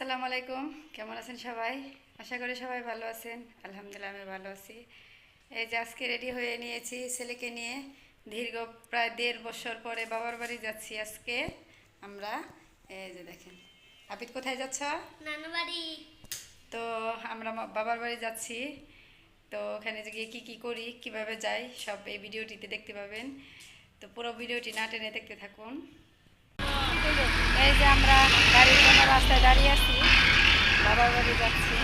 আসসালামু আলাইকুম। কেমন আছেন সবাই? আশা করি সবাই ভালো আছেন। আলহামদুলিল্লাহ আমি ভালো আছি। এই যে আজকে রেডি হয়ে নিয়েছি ছেলেকে নিয়ে। দীর্ঘ প্রায় দেড় বছর পরে বাবার বাড়ি যাচ্ছি আজকে। আমরা এই যে দেখেন। আপিত কোথায় যাচ্ছ? বাড়ি। তো আমরা বাবার বাড়ি যাচ্ছি। তো ওখানে যে গিয়ে কী কী করি কীভাবে যাই সব এই ভিডিওটিতে দেখতে পাবেন। তো পুরো ভিডিওটি না টেনে দেখতে থাকুন। এই যে আমরা গাড়ির রাস্তায় দাঁড়িয়ে আছি। বাবার যাচ্ছি।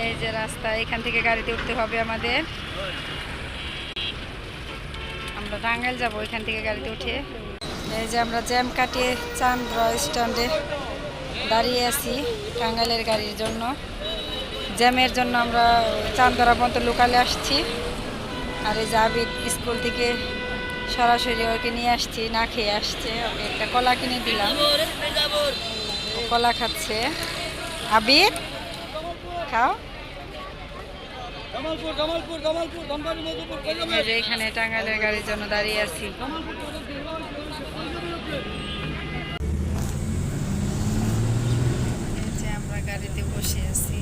এই যে রাস্তা, এখান থেকে গাড়িতে উঠতে হবে আমাদের। আমরা টাঙ্গাইল যাব এখান থেকে গাড়িতে উঠে। এই যে আমরা জ্যাম কাটিয়ে চান্দ্র স্ট্যান্ডে দাঁড়িয়ে আছি টাঙ্গাইলের গাড়ির জন্য। জ্যামের জন্য আমরা চান্দরা পর্যন্ত লোকালে আসছি। আর এই যে স্কুল থেকে সরাসরি ওকে নিয়ে আসছি না খেয়ে আসছে। ওকে একটা কলা কিনে দিলাম। কলা খাচ্ছে। আবিদ খাও। এখানে টাঙ্গাইলের গাড়ির জন্য দাঁড়িয়ে আছি। আমরা গাড়িতে বসে আছি।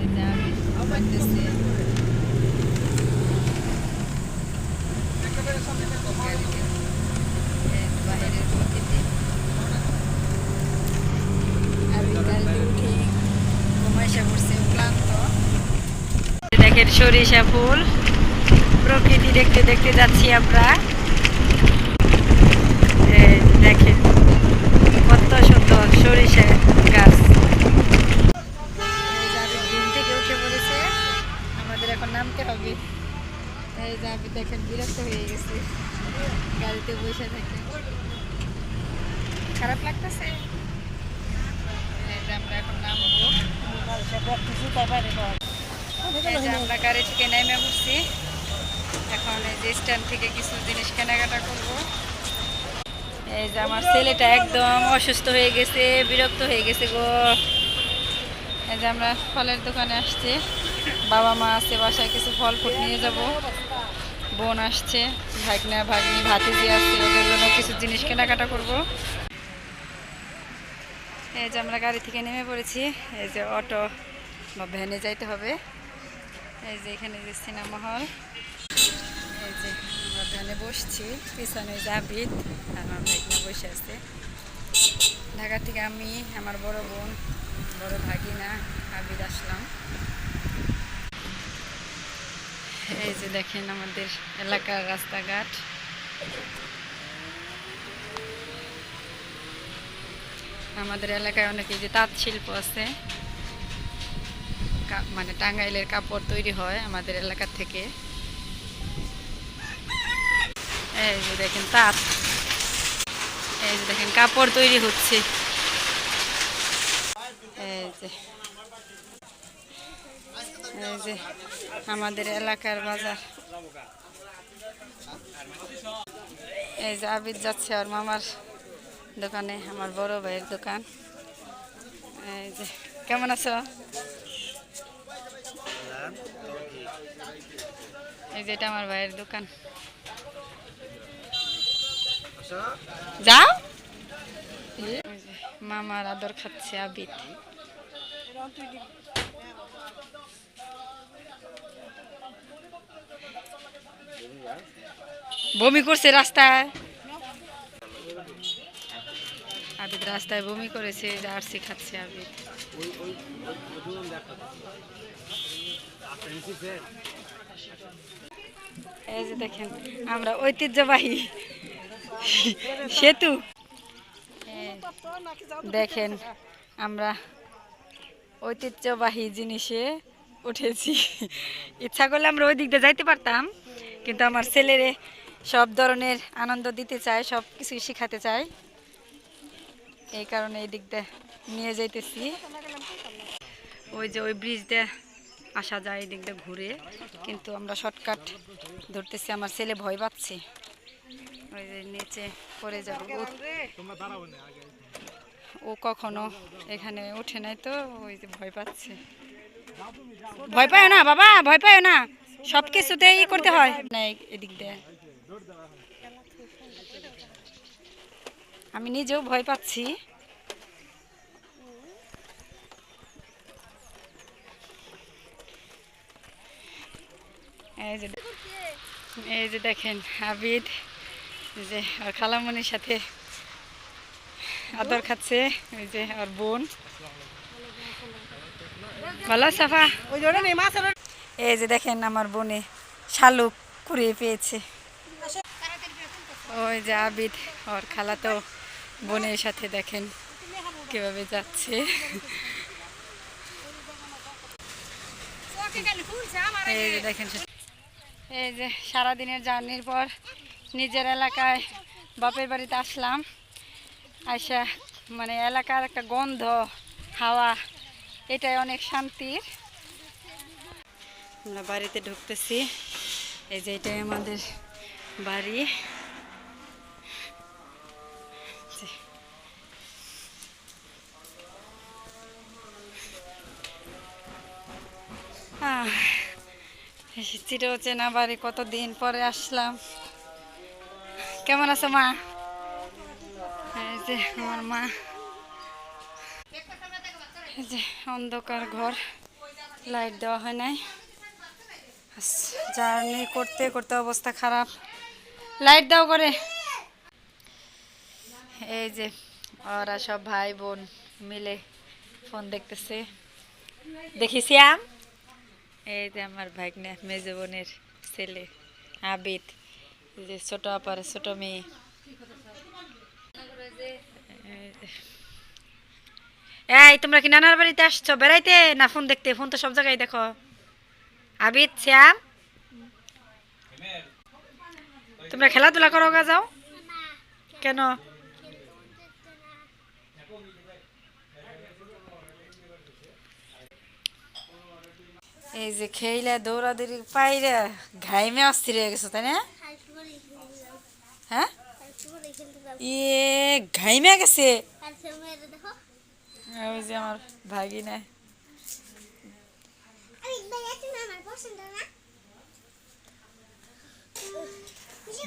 এই যে আবিদ ঘুমাইতেছে। গাড়িতে। এই বাইরের প্রকৃতি। আবিদ গাড়িতে উঠে ঘুমাইসা পড়ছে ক্লান্ত দেখেন সরিষা ফুল। প্রকৃতি দেখতে দেখতে যাচ্ছি আমরা। দেখেন, কত সুন্দর সরিষা গাছ। আমাদের এখন নামতে হবে। এই দেখেন, বিরক্ত হয়ে গেছে। গাড়িতে বসে খারাপ লাগতেছে? আমরা এখন আমরা গাড়ি থেকে নেমে পড়ছি। এখন এই যে স্ট্যান্ড থেকে কিছু জিনিস কেনাকাটা করব। এই যে আমার ছেলেটা একদম অসুস্থ হয়ে গেছে বিরক্ত হয়ে গেছে গো। এই যে আমরা ফলের দোকানে আসছি। বাবা মা আছে বাসায় কিছু ফল ফুট নিয়ে যাব। বোন আসছে ভাগনা ভাগ্নি ভাতিজি আসছে ওদের জন্য কিছু জিনিস কেনাকাটা করব। এই যে আমরা গাড়ি থেকে নেমে পড়েছি। এই যে অটো বা ভ্যানে যাইতে হবে। এই যে এখানে যে সিনেমা হল, এই যে আমরা বসছি, পিছনে জাবিদ আমার ভাইকনা বসে আছে। ঢাকা থেকে আমি, আমার বড় বোন, বড় ভাগিনা আবিদ আসলাম। এই যে দেখেন আমাদের এলাকার রাস্তাঘাট। আমাদের এলাকায় অনেক এই যে তাঁত শিল্প আছে। মানে টাঙ্গাইলের কাপড় তৈরি হয় আমাদের এলাকা থেকে। এই যে দেখেন তাঁত। এই যে দেখেন কাপড় তৈরি হচ্ছে। এই যে। এই যে আমাদের এলাকার বাজার। এই যে আবিদ যাচ্ছে আর মামার দোকানে, আমার বড় ভাইয়ের দোকান। এই যে, কেমন আছো? এই যে এটা আমার ভাইয়ের দোকান। যাও। মামার আদর খাচ্ছে আবিদ। বমি করছে রাস্তায়। আবিদ রাস্তায় বমি করেছে জার্সি খাচ্ছে আবিদ। এই যে দেখেন আমরা ঐতিহ্যবাহী সেতু। দেখেন আমরা ঐতিহ্যবাহী জিনিসে উঠেছি। ইচ্ছা করলে আমরা ওই দিক দিয়ে যাইতে পারতাম কিন্তু আমার ছেলেরে সব ধরনের আনন্দ দিতে চায় সব কিছুই শেখাতে চায়। এই কারণে এই দিক দিয়ে নিয়ে যাইতেছি। ওই যে ওই ব্রিজ দিয়ে আসা যায় এই দিক দিয়ে ঘুরে। কিন্তু আমরা শর্টকাট ধরতেছি, আমার ছেলে ভয় পাচ্ছে। ওই যে নিচে পড়ে যাব। ও- কখনো এখানে ওঠে নাই তো, ওই যে ভয় পাচ্ছে। ভয় পায় না বাবা, ভয় পায় না। সব কিছুতে ই করতে হয়। না এদিক দিয়ে আমি নিজেও ভয় পাচ্ছি। এই যে দেখেন আবিদ যে ওর খালামনির সাথে আদর খাচ্ছে ওই যে ওর বোন। ভালো সাফা ওই জন্য এই যে দেখেন আমার বোনে শালুক কুড়িয়ে পেয়েছে। ওই যে আবিদ, ওর খালা তো বোনের সাথে দেখেন কীভাবে যাচ্ছে। এই যে দেখেন এই যে সারাদিনের জার্নির পর নিজের এলাকায় বাপের বাড়িতে আসলাম। আইসা মানে এলাকার একটা গন্ধ হাওয়া এটাই অনেক শান্তির। আমরা বাড়িতে ঢুকতেছি। এই যে এটাই আমাদের বাড়ি। আহ, এই চিরো চেনা বাড়ি কতদিন পরে আসলাম। কেমন আছো মা? যে আমার মা। যে অন্ধকার ঘর লাইট দেওয়া হয় নাই। জার্নি করতে করতে অবস্থা খারাপ। লাইট দাও করে এই যে ওরা সব ভাই বোন মিলে ফোন দেখতেছে। দেখি শ্যাম। এই যে আমার ভাগ্নে, মেজ বোনের ছেলে, আবিদ। যে ছোট আপার ছোট মেয়ে। এই, তোমরা কি নানার বাড়িতে আসছো? বেড়াইতে না ফোন দেখতে? ফোন তো সব জায়গায় দেখো। আবিদ, শ্যাম? তোমরা খেলাধুলা করো গা যাও। কেন? এই যে খেইলে দৌড়াদৌড়ি পাইরে ঘাইমে অস্থির হয়ে গেছো, তাই না? হ্যাঁ? ইয়ে ঘাইমে গেছে? ওই যে আমার ভাগি ভাগিনা।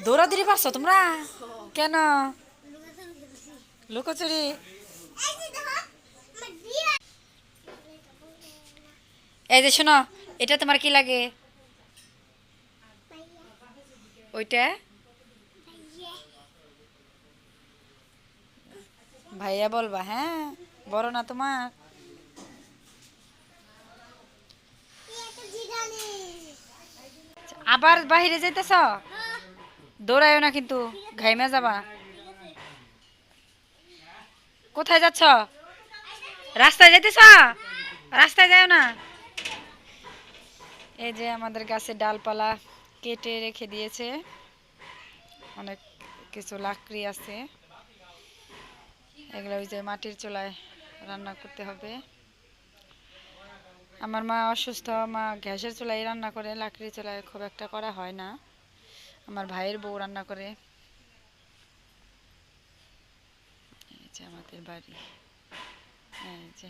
দৌড়াদৌড়ি পারছ তোমরা? কেন? লুকোচুরি? এই যে শোনো এটা তোমার কি লাগে? ওইটা? ভাইয়া বলবা হ্যাঁ? বড় না তোমার। আবার বাইরে যাইতেছ? দৌড়াইও না কিন্তু, ঘাইমে যাবা। কোথায় যাচ্ছ? রাস্তায় যাইতেছ? রাস্তায় যাও না? এই যে আমাদের গাছের ডালপালা কেটে রেখে দিয়েছে। অনেক কিছু লাকড়ি আছে। এগুলো ওই যে মাটির চুলায় রান্না করতে হবে। আমার মা অসুস্থ, মা গ্যাসের চুলায় রান্না করে লাকড়ির চুলায় খুব একটা করা হয় না। আমার ভাইয়ের বউ রান্না করে। এই যে আমাদের বাড়ি। এই যে